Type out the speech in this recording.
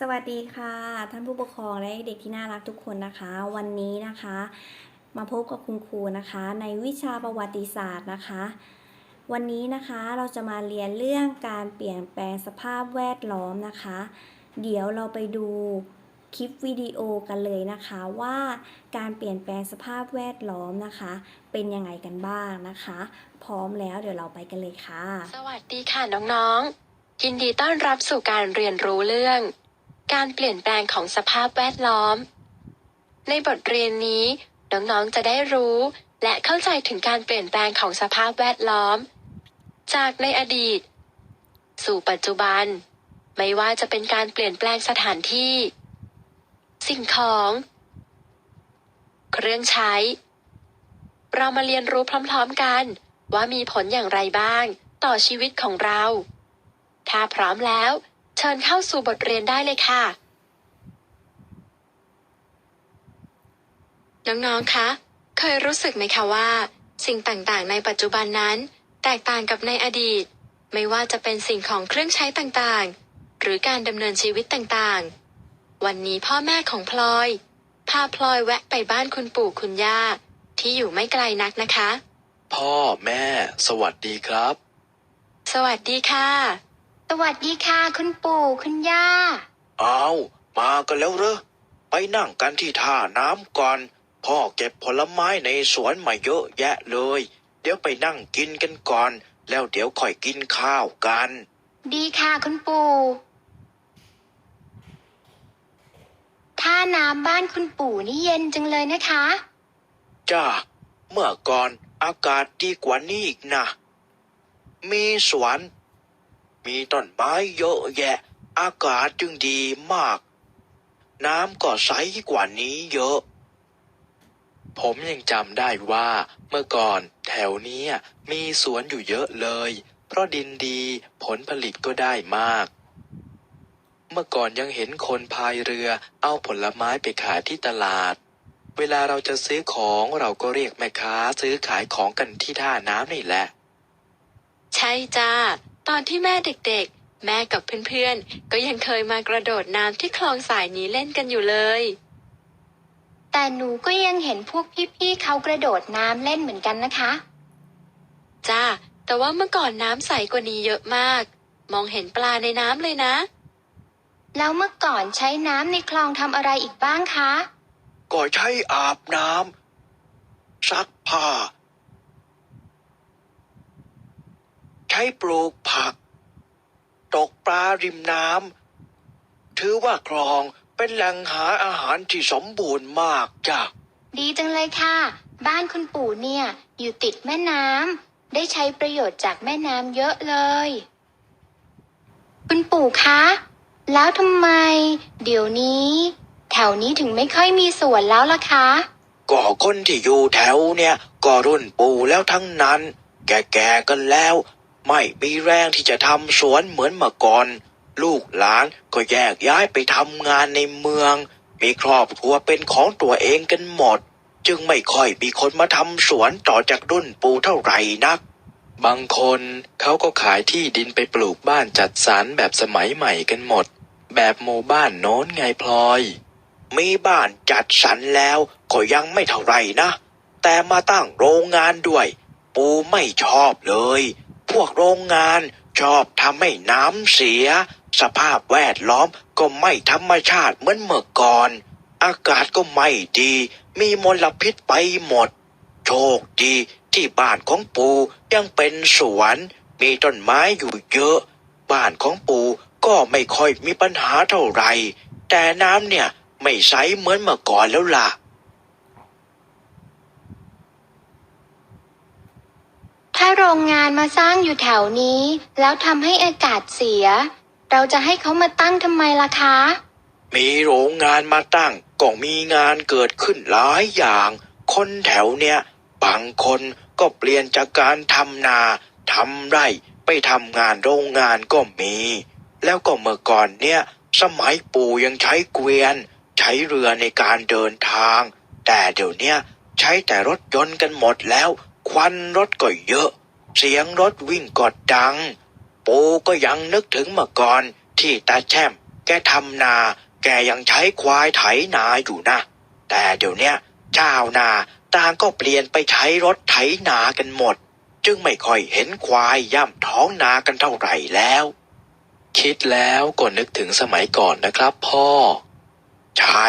สวัสดีค่ะ ท่านผู้ปกครองและเด็กที่น่ารักทุกคนนะคะ วันนี้นะคะ มาพบกับคุณครูนะคะ ในวิชาประวัติศาสตร์นะคะ วันนี้นะคะเราจะมาเรียนเรื่องการเปลี่ยนแปลงสภาพแวดล้อมนะคะ เดี๋ยวเราไปดูคลิปวิดีโอกันเลยนะคะว่าการเปลี่ยนแปลงสภาพแวดล้อมนะคะ เป็นยังไงกันบ้างนะคะ พร้อมแล้วเดี๋ยวเราไปกันเลยค่ะ สวัสดีค่ะน้องๆยินดีต้อนรับสู่การเรียนรู้เรื่อง การเปลี่ยนแปลงของสภาพแวดล้อม ในบทเรียนนี้ น้องๆ จะได้รู้ และเข้าใจถึงการเปลี่ยนแปลงของสภาพแวดล้อม จากในอดีต สู่ปัจจุบัน ไม่ว่าจะเป็นการเปลี่ยนแปลงสถานที่ สิ่งของ เครื่องใช้ เรามาเรียนรู้พร้อมๆกัน ว่ามีผลอย่างไรบ้าง ต่อชีวิตของเรา ถ้าพร้อมแล้ว เชิญเข้าสู่บทเรียนได้เลยค่ะ น้องๆ คะ เคยรู้สึกไหมคะว่า สิ่งต่างๆ ในปัจจุบันนั้น แตกต่างกับในอดีต ไม่ว่าจะเป็นสิ่งของเครื่องใช้ต่างๆ หรือการดำเนินชีวิตต่างๆ วันนี้พ่อแม่ของพลอย พาพลอยแวะไปบ้านคุณปู่คุณย่า ที่อยู่ไม่ไกลนักนะคะ พ่อแม่ สวัสดีครับ สวัสดีค่ะ สวัสดีค่ะคุณปู่คุณย่าเอามากันแล้วเหรอ ไปนั่งกันที่ท่าน้ำก่อน พ่อเก็บผลไม้ในสวนมาเยอะแยะเลย เดี๋ยวไปนั่งกินกันก่อน แล้วเดี๋ยวค่อยกินข้าวกัน ดีค่ะคุณปู่ท่าน้ำบ้านคุณปู่นี่เย็นจังเลยนะคะ จ้า เมื่อก่อนอากาศดีกว่านี้อีกนะ มีสวน มีต้นไม้เยอะแยะ อากาศจึงดีมาก น้ำก็ใสกว่านี้เยอะ ผมยังจำได้ว่าเมื่อก่อนแถวเนี้ยมีสวนอยู่เยอะเลย เพราะดินดีผลผลิตก็ได้มาก เมื่อก่อนยังเห็นคนพายเรือเอาผลไม้ไปขายที่ตลาดเวลาเราจะซื้อของเราก็เรียกแม่ค้าซื้อขายของกันที่ท่าน้ำนี่แหละ ใช่จ้า ตอนที่แม่เด็กๆ แม่กับเพื่อนๆ ก็ยังเคยมากระโดดน้ำที่คลองสายนี้เล่นกันอยู่เลย แต่หนูก็ยังเห็นพวกพี่ๆเขากระโดดน้ำเล่นเหมือนกันนะคะ จ้า แต่ว่าเมื่อก่อนน้ำใสกว่านี้เยอะมาก มองเห็นปลาในน้ำเลยนะ แล้วเมื่อก่อนใช้น้ำในคลองทำอะไรอีกบ้างคะ ก็ใช้อาบน้ำซักผ้า ใช้ปลูกผัก ตกปลาริมน้ำถือว่าคลองเป็นแหล่งหาอาหารที่สมบูรณ์มากจ้ะ ดีจังเลยค่ะ บ้านคุณปู่เนี่ย อยู่ติดแม่น้ำได้ใช้ประโยชน์จากแม่น้ำเยอะเลย คุณปู่คะ แล้วทำไม เดี๋ยวนี้ แถวนี้ถึงไม่ค่อยมีสวนแล้วล่ะคะก็คนที่อยู่แถวเนี่ย ก็รุ่นปู่แล้วทั้งนั้น แก่ๆกันแล้ว ไม่มีแรงที่จะทำสวนเหมือนเมื่อก่อน ลูกหลานก็แยกย้ายไปทำงานในเมือง มีครอบครัวเป็นของตัวเองกันหมด จึงไม่ค่อยมีคนมาทำสวนต่อจากรุ่นปู่เท่าไหร่นัก บางคนเขาก็ขายที่ดินไปปลูกบ้านจัดสรรแบบสมัยใหม่กันหมด แบบหมู่บ้านโน้นไงพลอย มีบ้านจัดสรรแล้วก็ยังไม่เท่าไหร่นะ แต่มาตั้งโรงงานด้วย ปูไม่ชอบเลย วกโรงงาน ชอบทำให้น้ำเสีย สภาพแวดล้อมก็ไม่ธรรมชาติเหมือนเมื่อก่อน อากาศก็ไม่ดี มีมลพิษไปหมด โชคดีที่บ้านของปู่ยังเป็นสวน มีต้นไม้อยู่เยอะ บ้านของปู่ก็ไม่ค่อยมีปัญหาเท่าไหร่ แต่น้ำเนี่ยไม่ใสเหมือนเมื่อก่อนแล้วล่ะ ถ้าโรงงานมาสร้างอยู่แถวนี้ แล้วทำให้อากาศเสีย เราจะให้เขามาตั้งทำไมล่ะคะ มีโรงงานมาตั้งก็มีงานเกิดขึ้นหลายอย่าง คนแถวเนี้ยบางคนก็เปลี่ยนจากการทำนาทำไร่ไปทำงานโรงงานก็มี แล้วก็เมื่อก่อนเนี่ย สมัยปู่ยังใช้เกวียน ใช้เรือในการเดินทาง แต่เดี๋ยวเนี้ยใช้แต่รถยนต์กันหมดแล้ว ควันรถก็เยอะ เสียงรถวิ่งก็ดัง ปู่ก็ยังนึกถึงเมื่อก่อน ที่ตาแช่ม แกทำนา แกยังใช้ควายไถนาอยู่นะ แต่เดี๋ยวเนี้ยชานาต่างก็เปลี่ยนไปใช้รถไถนากันหมด จึงไม่ค่อยเห็นควายย่ำท้องนากันเท่าไหร่แล้ว คิดแล้วก็นึกถึงสมัยก่อนนะครับพ่อ ใช่